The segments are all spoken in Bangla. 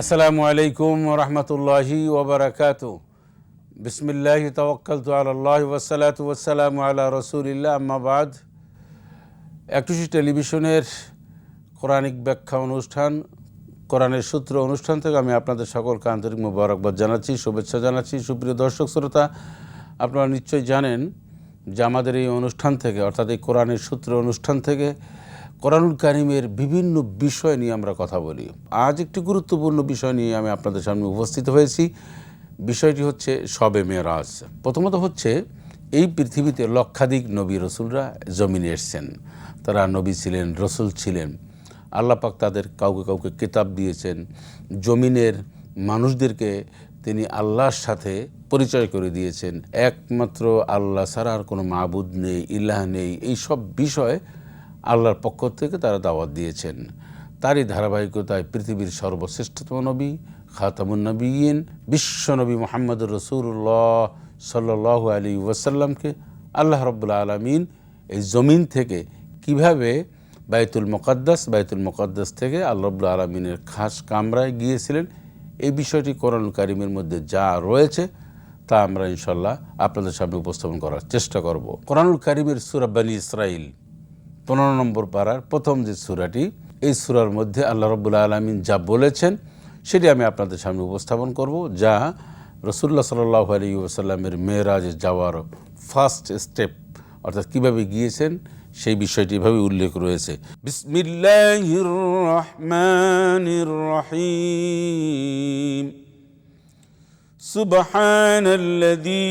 আসসালামু আলাইকুম রহমতুল্লাহি ওবরাকাত বিসমিল্লাহ তওয়াক্কাল আল্লাহ ওসালাত ওসালাম আল্লাহ রসুলিল্লাহ। আম্মাবাদ একটুশি টেলিভিশনের কোরআনিক ব্যাখ্যা অনুষ্ঠান, কোরআনের সূত্র অনুষ্ঠান থেকে আমি আপনাদের সকলকে আন্তরিক মুবারকবাদ জানাচ্ছি, শুভেচ্ছা জানাচ্ছি। সুপ্রিয় দর্শক, শ্রোতা, আপনারা নিশ্চয়ই জানেন যে আমাদের এই অনুষ্ঠান থেকে, অর্থাৎ এই কোরআনের সূত্র অনুষ্ঠান থেকে কোরআনুল কারিমের বিভিন্ন বিষয় নিয়ে আমরা কথা বলি। আজ একটি গুরুত্বপূর্ণ বিষয় নিয়ে আমি আপনাদের সামনে উপস্থিত হয়েছি। বিষয়টি হচ্ছে শবে মেরাজ। প্রথমত হচ্ছে, এই পৃথিবীতে লক্ষাধিক নবী রসুলরা জমিনে এসছেন। তারা নবী ছিলেন, রসুল ছিলেন। আল্লাপাক তাদের কাউকে কাউকে কিতাব দিয়েছেন। জমিনের মানুষদেরকে তিনি আল্লাহর সাথে পরিচয় করে দিয়েছেন। একমাত্র আল্লাহ ছাড়া আর কোনো মাবুদ নেই ইল্লাহ নেই। এই সব বিষয় আল্লাহর পক্ষ থেকে তারা দাওয়াত দিয়েছেন। তারই ধারাবাহিকতায় পৃথিবীর সর্বশ্রেষ্ঠতম নবী, খাতামুন নবীন বিশ্বনবী মোহাম্মদ রসুল্লাহ সাল্লাহ আলী ওয়াসাল্লামকে আল্লাহ রব্বুল্লা আলমিন এই জমিন থেকে কীভাবে বাইতুল মোকাদ্দাস বাইতুল মোকাদ্দাস থেকে আল্লাহ রব্বুল্লা আলমিনের খাস কামরায় গিয়েছিলেন, এই বিষয়টি কোরআন কারিমের মধ্যে যা রয়েছে তা আমরা ইনশাল্লাহ আপনাদের সামনে উপস্থাপন করার চেষ্টা করব। কোরআনুল কারিমের সুরাব্বানি ইসরাইল পনেরো নম্বর পাড়ার প্রথম যে সুরাটি, এই সুরার মধ্যে আল্লাহ রব্বুল্লা আলমিন যা বলেছেন, সেটি আমি আপনাদের সামনে উপস্থাপন করব, যা রসুল্লাহ সাল্লাহ আলী ওসাল্লামের মেয়েরাজে যাওয়ার ফার্স্ট স্টেপ অর্থাৎ কীভাবে গিয়েছেন, সেই বিষয়টি এভাবে উল্লেখ রয়েছে। বিসমিল্লাহির রহমানির রহিম। سبحان الذي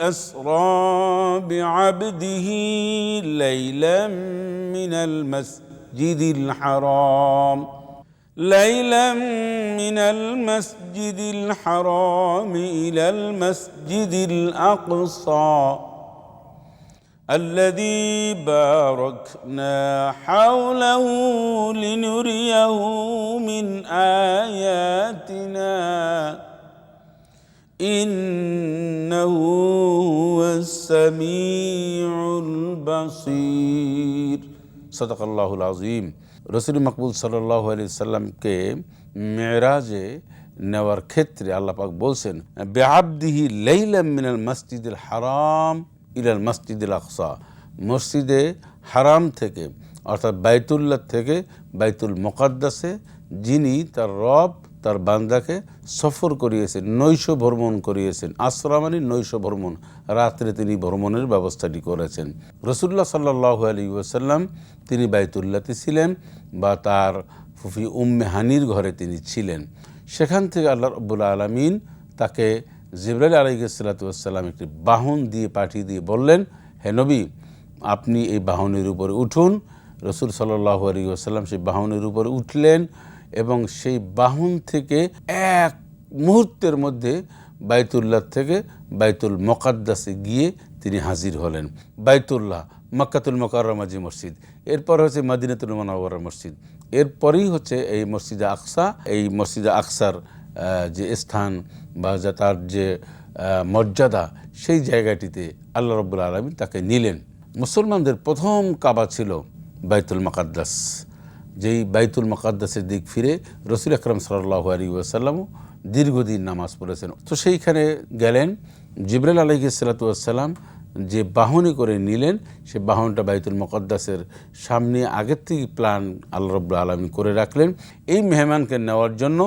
أسرى بعبده ليلا من المسجد الحرام. ليلا من المسجد الحرام إلى المسجد الأقصى. الذي باركنا حوله لنريه من آياتنا. إنه هو السميع البصير صدق الله العظيم রসুল মকবুল সাল্লাহ আলি সাল্লামকে মেয়েরাজে নেওয়ার ক্ষেত্রে আল্লাহ পাক বলছেন বেআবদিহি লাইলাম মিনাল মসজিদুল হারাম ইলাল মসজিদুল আকসা মসজিদে হারাম থেকে অর্থাৎ বাইতুল্লাহ থেকে বাইতুল মোকাদ্দাসে যিনি তার রব তার বান্দাকে সফর করিয়েছেন, নৈশ ভ্রমণ করিয়েছেন। আশ্রা মানে নৈশ ভ্রমণ। রাত্রে তিনি ভ্রমণের ব্যবস্থাটি করেছেন। রসুল্লাহ সাল্লাহ আলী ওসাল্লাম তিনি বাইতুল্লাতে ছিলেন বা তার ফুফি উম্মে হানির ঘরে তিনি ছিলেন। সেখান থেকে আল্লাহ রব্বুল আলমিন তাকে জিবরাইল আলাইসাল্লাতাম একটি বাহন দিয়ে পাঠিয়ে দিয়ে বললেন, হে নবী, আপনি এই বাহনের উপরে উঠুন। রসুল সাল্লাহ আলী ওসাল্লাম সেই বাহনের উপরে উঠলেন। এবং সেই বাহন থেকে এক মুহূর্তের মধ্যে বাইতুল্লাহ থেকে বাইতুল মকাদ্দাসে গিয়ে তিনি হাজির হলেন। বাইতুল্লাহ, মক্কাতুল মকারমাজি মসজিদ, এরপর হচ্ছে মাদিনাতুল মনাওয়ার মসজিদ, এরপরেই হচ্ছে এই মসজিদে আকসা, এই মসজিদে আকসার যে স্থান বা যা তার যে মর্যাদা, সেই জায়গাটিতে আল্লাহ রব্বুল আলমী তাকে নিলেন। মুসলমানদের প্রথম কাবা ছিল বাইতুল মকাদ্দাস। যেই বাইতুল মকাদ্দাসের দিক ফিরে রসুল আকরম সাল্লাহ আলী ওয়াসাল্লামও দীর্ঘদিন নামাজ পড়েছেন। তো সেইখানে গেলেন জিবরাল আলহি সালাতুয়াসাল্লাম যে বাহনে করে নিলেন, সে বাহনটা বাইতুল মকদ্দাসের সামনে আগের থেকে প্ল্যান আল্লাহ রব্লা আলমী করে রাখলেন। এই মেহমানকে নেওয়ার জন্য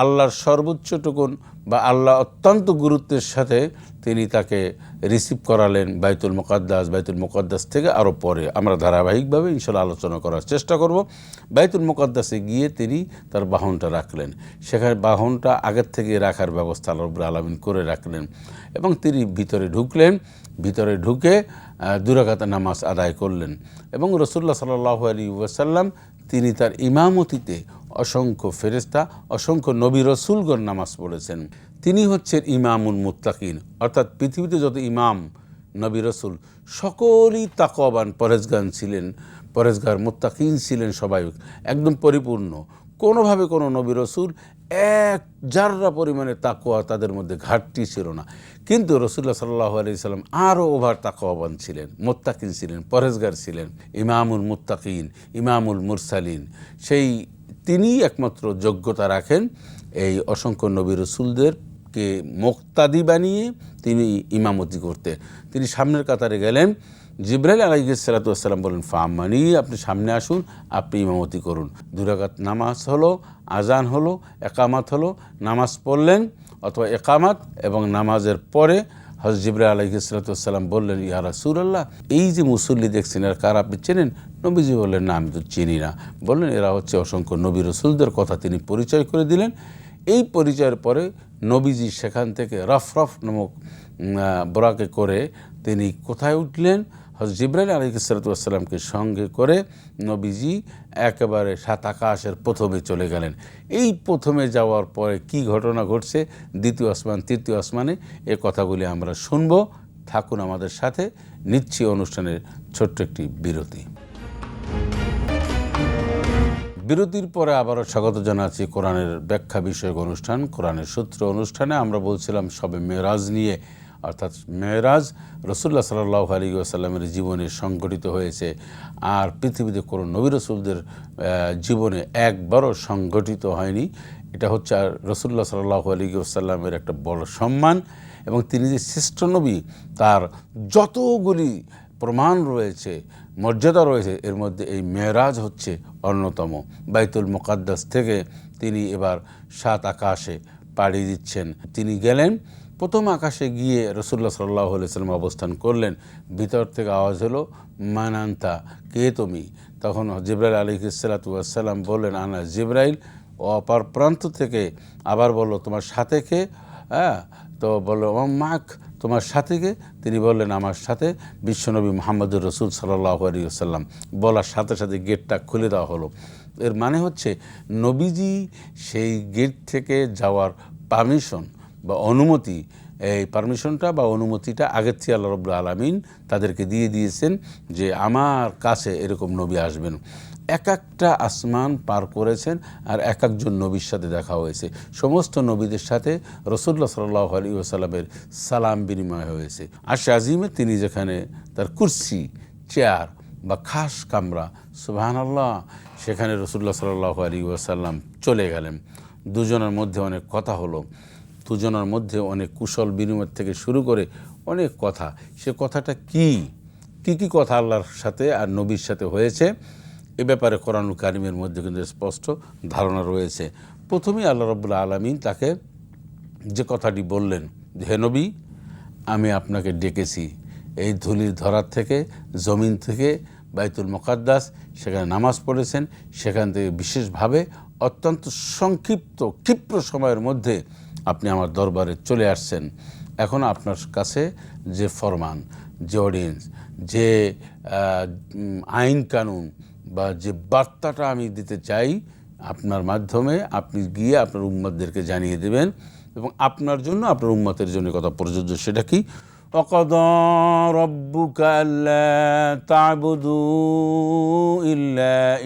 আল্লাহর সর্বোচ্চটুকুন বা আল্লাহ অত্যন্ত গুরুত্বের সাথে তিনি তাকে রিসিভ করালেন বাইতুল মোকাদ্দাস বাইতুল মোকাদ্দাস থেকে আরও পরে। আমরা ধারাবাহিকভাবে ইনশাল্লাহ আলোচনা করার চেষ্টা করব। বাইতুল মোকাদ্দাসে গিয়ে তিনি তার বাহনটা রাখলেন। সেখানে বাহনটা আগের থেকে রাখার ব্যবস্থা আল্লাহ আলমিন করে রাখলেন এবং তিনি ভিতরে ঢুকলেন। ভিতরে ঢুকে দুরাকাতা নামাজ আদায় করলেন এবং রসুল্লাহ সাল্লাহ আলী ওয়াসাল্লাম তিনি তার ইমামতিতে অসংখ্য ফেরেস্তা অসংখ্য নবী রসুলগণ নামাজ পড়েছেন। তিনি হচ্ছেন ইমামুল মুত্তাকিন। অর্থাৎ পৃথিবীতে যত ইমাম, নবী রসুল, সকলই তাকওয়াবান পরেজগান ছিলেন পরেজগার মুত্তাকিন ছিলেন সবাই। একদম পরিপূর্ণ। কোনোভাবে কোনো নবী রসুল এক জাররা পরিমাণে তাকোয়া তাদের মধ্যে ঘাটতি ছিল না। কিন্তু রসুল্লাহ সাল্লাহ আলি সাল্লাম আরও ওভার তাকওয়াবান ছিলেন, মোত্তাকিন ছিলেন পরেজগার ছিলেন। ইমামুল মুত্তাকিন, ইমামুল মুরসালিন, সেই তিনিই একমাত্র যোগ্যতা রাখেন। এই অসংখ্য নবী রসুলদেরকে মোক্তাদি বানিয়ে তিনি ইমামতি করতে। তিনি সামনের কাতারে গেলেন। জিব্রাইল আলাইসালাতাম বলেন ফাম্মানি আপনি সামনে আসুন, আপনি ইমামতি করুন। দুরাকাত নামাজ হলো, আজান হলো, একামাত হলো, নামাজ পড়লেন অথবা একামাত এবং নামাজের পরে হজ আলহ আলহিসাল্লাম বললেন, ইয়া রাসুল্লাহ এই যে মুসল্লি দেখছেন, এরা কার আপনি চেনেন? নবীজি বললেন, না, আমি তো চিনি না। বললেন, এরা হচ্ছে অসংখ্য নবী রসুলদের কথা তিনি পরিচয় করে দিলেন। এই পরিচয়ের পরে নবীজি সেখান থেকে রফ রফ নামক বরাকে করে তিনি কোথায় উঠলেন? হজরত জিব্রাইল আলহিসাল্লামকে সঙ্গে করে নবীজি একেবারে সাত আকাশের প্রথমে চলে গেলেন। এই প্রথমে যাওয়ার পরে কি ঘটনা ঘটছে? দ্বিতীয় আসমান, তৃতীয় আসমানে এ কথাগুলি আমরা শুনব। থাকুন আমাদের সাথে, নিচ্ছি অনুষ্ঠানের ছোট্ট একটি বিরতি। বিরতির পরে আবারও স্বাগত জানাচ্ছি কোরআনের ব্যাখ্যা বিষয়ক অনুষ্ঠান, কোরআনের সূত্র অনুষ্ঠানে। আমরা বলছিলাম সবে মেরাজ নিয়ে, অর্থাৎ মেরাজ রসুল্লাহ সাল্লাহ আলী আসাল্লামের জীবনে সংগঠিত হয়েছে। আর পৃথিবীতে কোনো নবী রসুলদের জীবনে একবারও সংগঠিত হয়নি। এটা হচ্ছে আর রসুল্লাহ সাল্লাহ আলী আসাল্লামের একটা বড় সম্মান। এবং তিনি যে শ্রেষ্ঠ নবী, তার যতগুলি প্রমাণ রয়েছে মর্যাদা রয়েছে, এর মধ্যে এই মেয়েরাজ হচ্ছে অন্যতম। বাইতুল মোকাদ্দাস থেকে তিনি এবার সাত আকাশে পাড়ি দিচ্ছেন। তিনি গেলেন, প্রথম আকাশে গিয়ে রসুল্লাহ সাল্লাহ সাল্লাম অবস্থান করলেন। ভিতর থেকে আওয়াজ হলো, মানান্তা, কে তুমি? তখন জিব্রাইল আলী সাল্লাম বললেন, আনা জিব্রাইল। ও অপার প্রান্ত থেকে আবার বলল, তোমার সাথে কে? হ্যাঁ তো বলল, "ও মাক তোমার সাথে কে তিনি বললেন, আমার সাথে বিশ্বনবী মোহাম্মদুর রসুল সাল্লাহ আলী আসাল্লাম বলার সাথে সাথে গেটটা খুলে দেওয়া হলো। এর মানে হচ্ছে, নবীজি সেই গেট থেকে যাওয়ার পারমিশন বা অনুমতি, এই পারমিশনটা বা অনুমতিটা আগের থেকে আল্লাহ রব্লা আলমিন তাদেরকে দিয়ে দিয়েছেন যে, আমার কাছে এরকম নবী আসবেন। এক একটা আসমান পার করেছেন আর এক একজন নবীর সাথে দেখা হয়েছে। সমস্ত নবীদের সাথে রসুল্লাহ সাল্লাহ আলী ওসালামের সালাম বিনিময় হয়েছে। আশে আজিমে তিনি যেখানে তার কুর্সি, চেয়ার বা খাস কামরা সুবাহান আল্লাহ সেখানে রসুল্লাহ সাল্লাহ আলী ওয়াসাল্লাম চলে গেলেন। দুজনের মধ্যে অনেক কথা হলো। দুজনের মধ্যে অনেক কুশল বিনিময় থেকে শুরু করে অনেক কথা। সে কথাটা কি কি কথা আল্লাহর সাথে আর নবীর সাথে হয়েছে? এ ব্যাপারে কোরআনুল কারিমের মধ্যে কিন্তু স্পষ্ট ধারণা রয়েছে। প্রথমেই আল্লাহ রব্বুল্লা আলমিন তাকে যে কথাটি বললেন যে, হে নবী আমি আপনাকে ডেকেছি। এই ধুলির ধরার থেকে জমিন থেকে বাইতুল মোকাদ্দাস সেখানে নামাজ পড়েছেন সেখান থেকে বিশেষভাবে অত্যন্ত সংক্ষিপ্ত ক্ষিপ্র সময়ের মধ্যে আপনি আমার দরবারে চলে আসছেন। এখন আপনার কাছে যে ফরমান যে অডিয়েন্স যে আইন কানুন বা যে বার্তাটা আমি দিতে চাই আপনার মাধ্যমে, আপনি গিয়ে আপনার উম্মতদেরকে জানিয়ে দেবেন এবং আপনার জন্য, আপনার উম্মতের জন্য কথা প্রযোজ্য সেটা কি? অকদ রব্বুক তাবুদু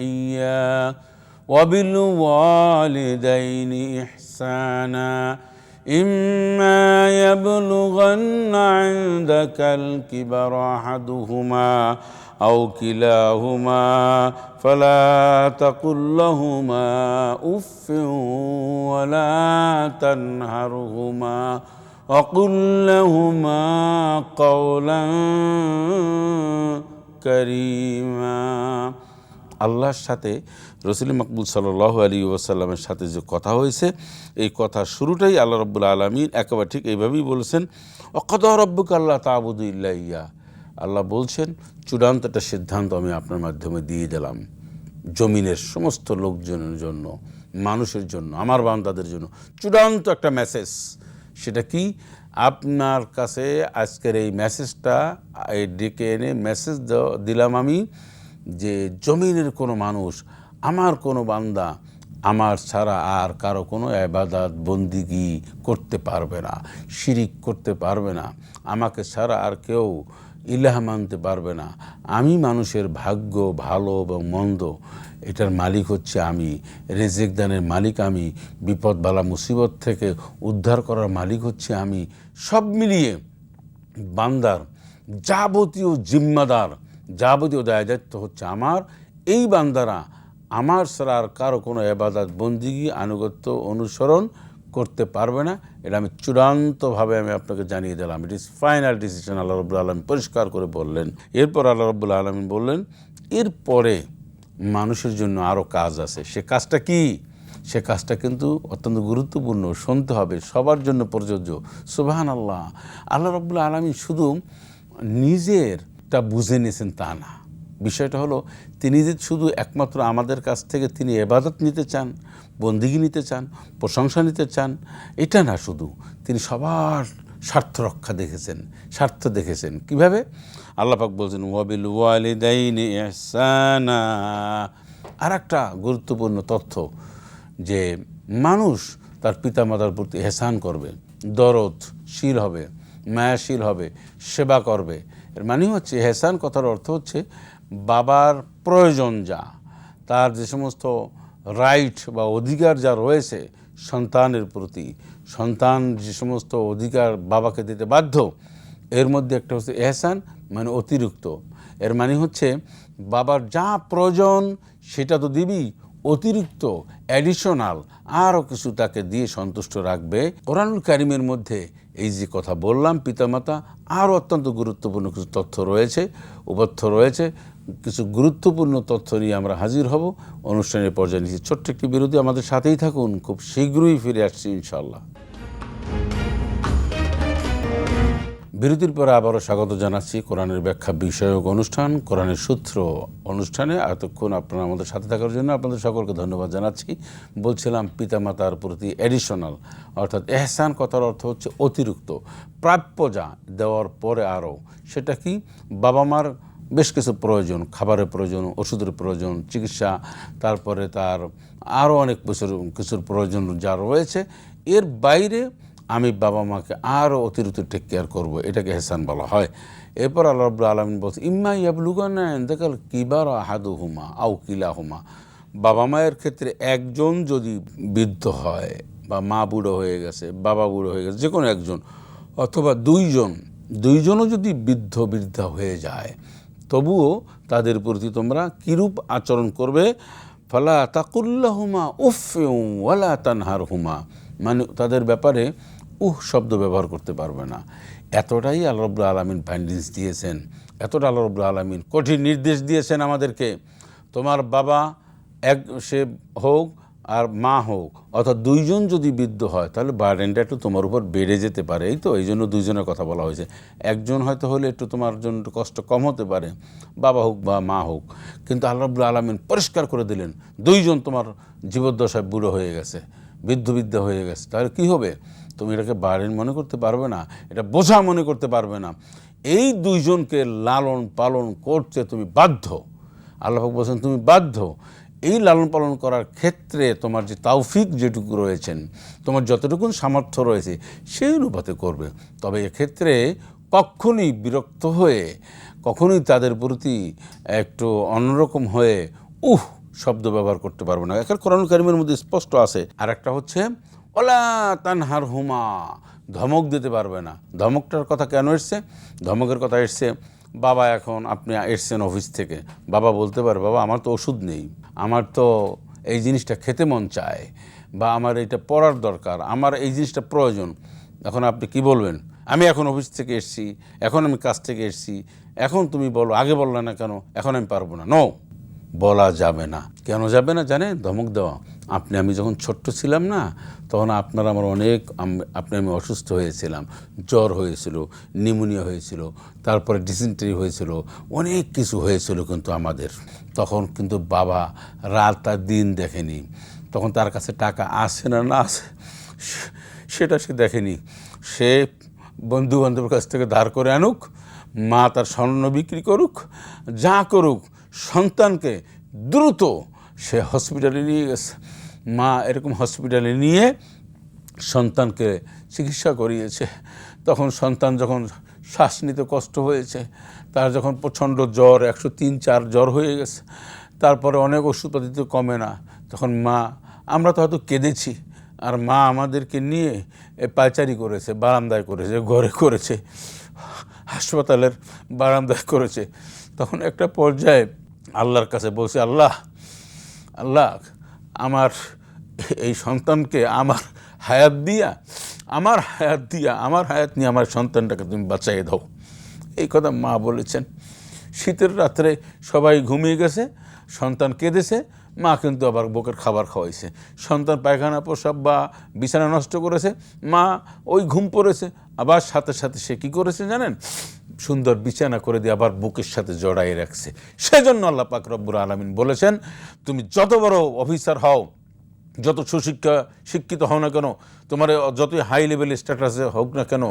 ইয়া ওয়াবিল ওয়ালিদাইনি ইহসানা। إما يبلغن عندك الكبر أحدهما أو كلاهما فلا تقل لهما أف ولا تنهرهما وقل لهما قولا كريما আল্লাহর সাথে রসুল মকবুল সাল্লাহ আলী ওসাল্লামের সাথে যে কথা হয়েছে, এই কথা শুরুটাই আল্লাহ রব্বুল আলমিন একেবারে ঠিক এইভাবেই বলেছেন অকত রব্বুক আল্লাহ তাবুদু ইল্লা ইয়া আল্লাহ বলছেন চূড়ান্ত একটা সিদ্ধান্ত আমি আপনার মাধ্যমে দিয়ে দিলাম, জমিনের সমস্ত লোকজনের জন্য, মানুষের জন্য, আমার বান্দাদের জন্য। চূড়ান্ত একটা মেসেজ সেটা কি? আপনার কাছে আজকের এই মেসেজটা এই ডেকে এনে মেসেজ দিলাম আমি যে, জমিনের কোনো মানুষ আমার কোনো বান্দা আমার ছাড়া আর কারও কোনো আবাদাত বন্দিগি করতে পারবে না, শিরিক করতে পারবে না, আমাকে ছাড়া আর কেউ ইলাহ মানতে পারবে না। আমি মানুষের ভাগ্য ভালো এবং মন্দ, এটার মালিক হচ্ছে আমি রেজেক দানের মালিক আমি বিপদ বালা মুসিবত থেকে উদ্ধার করার মালিক হচ্ছে আমি। সব মিলিয়ে বান্দার যাবতীয় জিম্মাদার, যাবতীয় দায় দায়িত্ব হচ্ছে আমার। এই বান্দারা আমার ছাড়া আর কারও কোনো এবাদাত, বন্দিগি, আনুগত্য, অনুসরণ করতে পারবে না। এটা আমি চূড়ান্তভাবে আমি আপনাকে জানিয়ে দিলাম। ইট ইজ ফাইনাল ডিসিশন আল্লাহ রবুল্লা আলম পরিষ্কার করে বললেন। এরপর আল্লাহ রবুল্লা আলমিন বললেন, এরপরে মানুষের জন্য আরও কাজ আছে। সে কাজটা কি? সে কাজটা কিন্তু অত্যন্ত গুরুত্বপূর্ণ, শুনতে হবে, সবার জন্য প্রযোজ্য। সুবাহান আল্লাহ আল্লাহ রবুল্লা আলমী শুধু নিজেরটা বুঝে নিয়েছেন তা না। বিষয়টা হলো, তিনি যে শুধু একমাত্র আমাদের কাছ থেকে তিনি এবাদত নিতে চান, বন্দিগি নিতে চান, প্রশংসা নিতে চান, এটা না শুধু, তিনি সবার স্বার্থ রক্ষা দেখেছেন, স্বার্থ দেখেছেন। কীভাবে? আল্লাপাক বলছেন, ওয়াবিল ওয়ালিদাইনি ইহসানা। আর একটা গুরুত্বপূর্ণ তথ্য, যে মানুষ তার পিতামাতার প্রতি এহসান করবে, দরদ শীল হবে, মায়াশীল হবে, সেবা করবে। এর মানে হচ্ছে এহসান কথার অর্থ হচ্ছে বাবার প্রয়োজন যা, তার যে সমস্ত রাইট বা অধিকার যা রয়েছে সন্তানের প্রতি, সন্তান যে সমস্ত অধিকার বাবাকে দিতে বাধ্য, এর মধ্যে একটা হচ্ছে এহসান মানে অতিরিক্ত। এর মানে হচ্ছে বাবার যা প্রয়োজন সেটা তো দিবি, অতিরিক্ত অ্যাডিশনাল আরও কিছু তাকে দিয়ে সন্তুষ্ট রাখবে। কোরআনুল কারিমের মধ্যে এই যে কথা বললাম, পিতামাতা আরও অত্যন্ত গুরুত্বপূর্ণ কিছু তথ্য রয়েছে, উপথ্য রয়েছে। কিছু গুরুত্বপূর্ণ তথ্য নিয়ে আমরা হাজির হব। অনুষ্ঠানের পর্যায়ে নিচ্ছি ছোট্ট একটি বিরতি। আমাদের সাথেই থাকুন। খুব শীঘ্রই ফিরে আসছি ইনশাল্লাহ বিরতির পরে আবারও স্বাগত জানাচ্ছি কোরআনের ব্যাখ্যা বিষয়ক অনুষ্ঠান, কোরআনের সূত্র অনুষ্ঠানে। এতক্ষণ আপনারা আমাদের সাথে থাকার জন্য আপনাদের সকলকে ধন্যবাদ জানাচ্ছি। বলছিলাম পিতামাতার প্রতি অ্যাডিশনাল অর্থাৎ এহসান কথার অর্থ হচ্ছে অতিরিক্ত, প্রাপ্য যা দেওয়ার পরে আরও। সেটা কি? বাবা মার বেশ কিছু প্রয়োজন, খাবারের প্রয়োজন, ওষুধের প্রয়োজন, চিকিৎসা, তারপরে তার আরও অনেক কিছুর কিছুর প্রয়োজন যা রয়েছে। এর বাইরে আমি বাবা মাকে আরও অতিরিক্ত টেক কেয়ার করব, এটাকে হেসান বলা হয়। এরপর আল্লাহ রবুল্লা আলমিন বলছে, ইম্মা ইয়াবলুগানা দেখাল কিবার আহাদু হুমা আউ কিলা হুমা বাবা মায়ের ক্ষেত্রে একজন যদি বৃদ্ধ হয় বা মা বুড়ো হয়ে গেছে, বাবা বুড়ো হয়ে গেছে যে কোনো একজন, অথবা দুইজন, দুইজনও যদি বৃদ্ধ বৃদ্ধা হয়ে যায়, তবুও তাদের প্রতি তোমরা কিরূপ আচরণ করবে? ফালা তাকুল্লাহুমা উফ ওয়ালা তানহার হুমা মানে তাদের ব্যাপারে উহ, শব্দ ব্যবহার করতে পারবে না। এতটাই আল্লাহ রব্লা আলমিন ফাইন্ডিংস দিয়েছেন, এতটা আল্লাহ রব্লা আলমিন কঠিন নির্দেশ দিয়েছেন আমাদেরকে। তোমার বাবা এক, সে হোক আর মা হোক, অর্থাৎ দুইজন যদি বৃদ্ধ হয়, তাহলে বার্ডেনটা একটু তোমার উপর বেড়ে যেতে পারে। এই তো এই জন্য দুইজনের কথা বলা হয়েছে। একজন হয়তো হলে একটু তোমার জন্য কষ্ট কম হতে পারে, বাবা হোক বা মা হোক। কিন্তু আল্লাহ রব্লা আলমিন পরিষ্কার করে দিলেন, দুইজন তোমার জীবদ্দশায় বুড়ো হয়ে গেছে বৃদ্ধ বিদ্যা হয়ে গেছে, তাহলে কী হবে? তুমি এটাকে বারেন মনে করতে পারবে না, এটা বোঝা মনে করতে পারবে না। এই দুইজনকে লালন পালন করতে তুমি বাধ্য। আল্লাহ বলছেন, তুমি বাধ্য। এই লালন পালন করার ক্ষেত্রে তোমার যে তাওফিক যেটুকু রয়েছেন তোমার যতটুকুন সামর্থ্য রয়েছে, সেই অনুপাতে করবে। তবে এক্ষেত্রে কখনই বিরক্ত হয়ে, কখনোই তাদের প্রতি একটু অন্যরকম হয়ে, উহ, শব্দ ব্যবহার করতে পারব না। এখন কোরআন কারিমের মধ্যে স্পষ্ট আছে। আর একটা হচ্ছে ওলা তানহার হুমা। ধমক দিতে পারবে না। ধমকটার কথা কেন এসছে? ধমকের কথা এসছে, বাবা, এখন আপনি এসছেন অফিস থেকে। বাবা বলতে পারে, বাবা, আমার তো ওষুধ নেই। আমার তো এই জিনিসটা খেতে মন চায় বা আমার এটা পড়ার দরকার। আমার এই জিনিসটা প্রয়োজন। এখন আপনি কি বলবেন? আমি এখন অফিস থেকে এসছি। এখন আমি কাজ থেকে এসছি। এখন তুমি বলো, আগে বললে না কেন? এখন আমি পারব না। নো, বলা যাবে না। কেন যাবে না জানে ধমক দেওয়া। আপনি, আমি যখন ছোট্ট ছিলাম না, তখন আপনার আমার অনেক আপনি আমি অসুস্থ হয়েছিলাম, জ্বর হয়েছিল নিউমোনিয়া হয়েছিল, তারপরে ডিসেন্টারি হয়েছিল, অনেক কিছু হয়েছিল কিন্তু আমাদের। তখন কিন্তু বাবা রাত আর দিন দেখেনি। তখন তার কাছে টাকা আসে না না আসে, সেটা সে দেখেনি। সে বন্ধু বান্ধবের কাছ থেকে ধার করে আনুক, মা তার স্বর্ণ বিক্রি করুক, যা করুক, সন্তানকে দ্রুত সে হসপিটালে নিয়ে গেছে। মা এরকম হসপিটালে নিয়ে সন্তানকে চিকিৎসা করিয়েছে। তখন সন্তান যখন শ্বাস নিতে কষ্ট হয়েছে, তার যখন প্রচণ্ড জ্বর, একশো তিন, চার জ্বর হয়ে গেছে, তারপরে অনেক ওষুধপাতিতে কমে না। তখন মা, আমরা তো হয়তো কেঁদেছি, আর মা আমাদেরকে নিয়ে এ পায়চারি করেছে, বারান্দায় করেছে, ঘরে করেছে, হাসপাতালের বারান্দায় করেছে। তখন একটা পর্যায়ে আল্লাহর কাছে বলছে, আল্লাহ আল্লাহ, আমার এই সন্তানকে আমার হায়াত দিয়া, আমার হায়াত দিয়া, আমার হায়াত নিয়ে আমার সন্তানটাকে তুমি বাঁচাইয়ে দাও। এই কথা মা বলেছেন। শীতের রাত্রে সবাই ঘুমিয়ে গেছে, সন্তান কেঁদেছে, মা কিন্তু আবার বুকের খাবার খাওয়াইছে। সন্তান পায়খানা, প্রসাব বা বিছানা নষ্ট করেছে, মা ওই ঘুম পড়েছে। আবার সাথে সাথে সে কী করেছে জানেন? সুন্দর বিছানা করে দিয়ে আবার বুকের সাথে জড়াই রাখছে। সেজন্য আল্লাহ পাক রব্বুর আলমিন বলেছেন, তুমি যত বড় অফিসার হও যত সুশিক্ষা শিক্ষিত হও না কেন, তোমার যতই হাই লেভেল স্ট্যাটাসে হোক না কেন,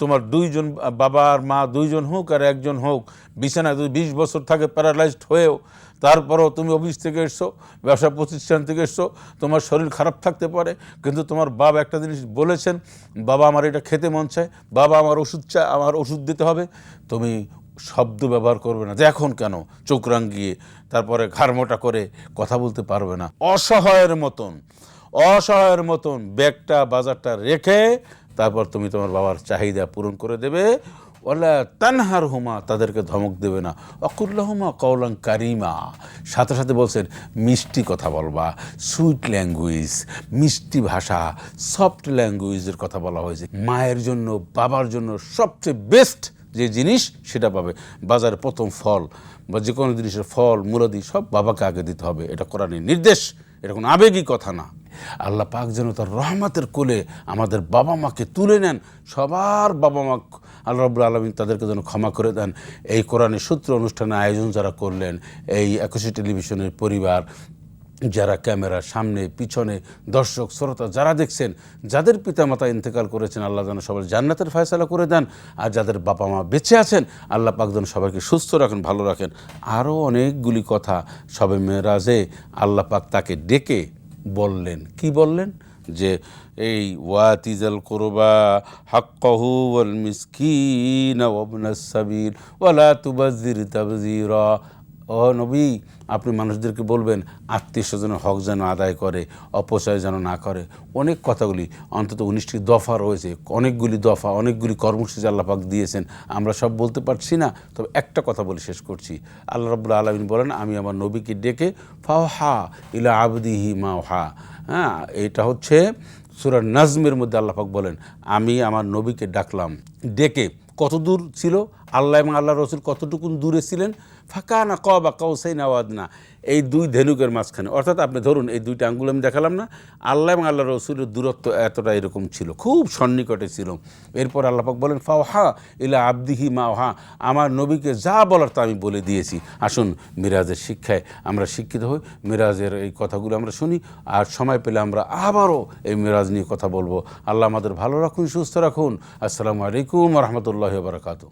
তোমার দুইজন বাবা আর মা দুইজন হোক আর একজন হোক বিছানায় যদি বিশ বছর থাকে প্যারালাইজড হয়েও, তারপরও তুমি অফিস থেকে এসছো, ব্যবসা প্রতিষ্ঠান থেকে এসছো, তোমার শরীর খারাপ থাকতে পারে, কিন্তু তোমার বাবা একটা জিনিস বলেছেন, বাবা আমার এটা খেতে মন চায়, বাবা আমার ওষুধ চায় আমার ওষুধ দিতে হবে। তুমি শব্দ ব্যবহার করবে না, যে এখন কেন? চোখ রাঙ্গিয়ে তারপরে ঘাড়মোটা করে কথা বলতে পারবে না। অসহায়ের মতন অসহায়ের মতন ব্যাগটা, বাজারটা রেখে তারপর তুমি তোমার বাবার চাহিদা পূরণ করে দেবে। ওলা তানহার হুমা, তাদেরকে ধমক দেবে না। অকুল্লাহুমা কৌলাং কারিমা। সাথে সাথে বলছেন, মিষ্টি কথা বলবা, সুইট ল্যাঙ্গুয়েজ, মিষ্টি ভাষা, সফট ল্যাঙ্গুয়েজের কথা বলা হয়েছে। মায়ের জন্য, বাবার জন্য সবচেয়ে বেস্ট যে জিনিস সেটা পাবে। বাজারে প্রথম ফল বা যে কোনো জিনিসের ফল মুরাদি সব বাবাকে আগে দিতে হবে। এটা কোরআনের নির্দেশ। এটা কোনো আবেগী কথা না। আল্লাহ পাক যেন তার রহমতের কোলে আমাদের বাবা মাকে তুলে নেন। সবার বাবা মা আল্লাহ রব্বুল আলমিন তাদেরকে যেন ক্ষমা করে দেন। এই কোরআনের সূত্র অনুষ্ঠানে আয়োজন যারা করলেন, এই একুশে টেলিভিশনের পরিবার যারা ক্যামেরার সামনে, পিছনে, দর্শক, শ্রোতা যারা দেখছেন, যাদের পিতামাতা ইন্তেকাল করেছেন, আল্লাহ যেন সবাই জান্নাতের ফয়সালা করে দেন। আর যাদের বাবা মা বেঁচে আছেন, আল্লাহ পাক যেন সবাইকে সুস্থ রাখেন, ভালো রাখেন। আরও অনেকগুলি কথা সবে মেয়েরাজে আল্লাহ পাক তাকে ডেকে বললেন। কি বললেন? যে এই ওয়াতিজাল কোরবা হাক্কাহু ওয়াল মিসকিন ওয়াবনাস সাবিল ওয়ালা তুবাজ্জির তাবজিরা। ও নবী, আপনি মানুষদেরকে বলবেন, আত্মীয় স্বজনের হক যেন আদায় করে, অপচয় যেন না করে। অনেক কথাগুলি, অন্তত উনিশটি দফা রয়েছে। অনেকগুলি দফা, অনেকগুলি কর্মসূচি আল্লাপাক দিয়েছেন। আমরা সব বলতে পারছি না, তবে একটা কথা বলে শেষ করছি। আল্লাহ রবুল্লা আলমিন বলেন, আমি আমার নবীকে ডেকে ফাও হা ইলা আবদিহি মা হা হ্যাঁ এটা হচ্ছে সুরার নাজমের মধ্যে আল্লাপাক বলেন, আমি আমার নবীকে ডাকলাম। ডেকে, কতদূর ছিল? আল্লাহ এবং আল্লাহ রসুল কতটুকুন দূরে ছিলেন? ফাঁকা না ক বা কৌসাই নাওয়াদ না এই দুই ধেনুকের মাঝখানে। অর্থাৎ আপনি ধরুন, এই দুইটা আঙ্গুল আমি দেখালাম না, আল্লাহ এবং আল্লাহ রসুলের দূরত্ব এতটা এরকম ছিল, খুব সন্নিকটে ছিল। এরপর আল্লাপাক বলেন ফাও হা ইলা আবদিহি হা আমার নবীকে যা বলার তা আমি বলে দিয়েছি। আসুন, মিরাজের শিক্ষায় আমরা শিক্ষিত হই, মিরাজের এই কথাগুলো আমরা শুনি, আর সময় পেলে আমরা আবারও এই মিরাজ নিয়ে কথা বলব। আল্লাহ আমাদের ভালো রাখুন, সুস্থ রাখুন। আসসালামু আলাইকুম রহমতুল্লাহ বারকাতু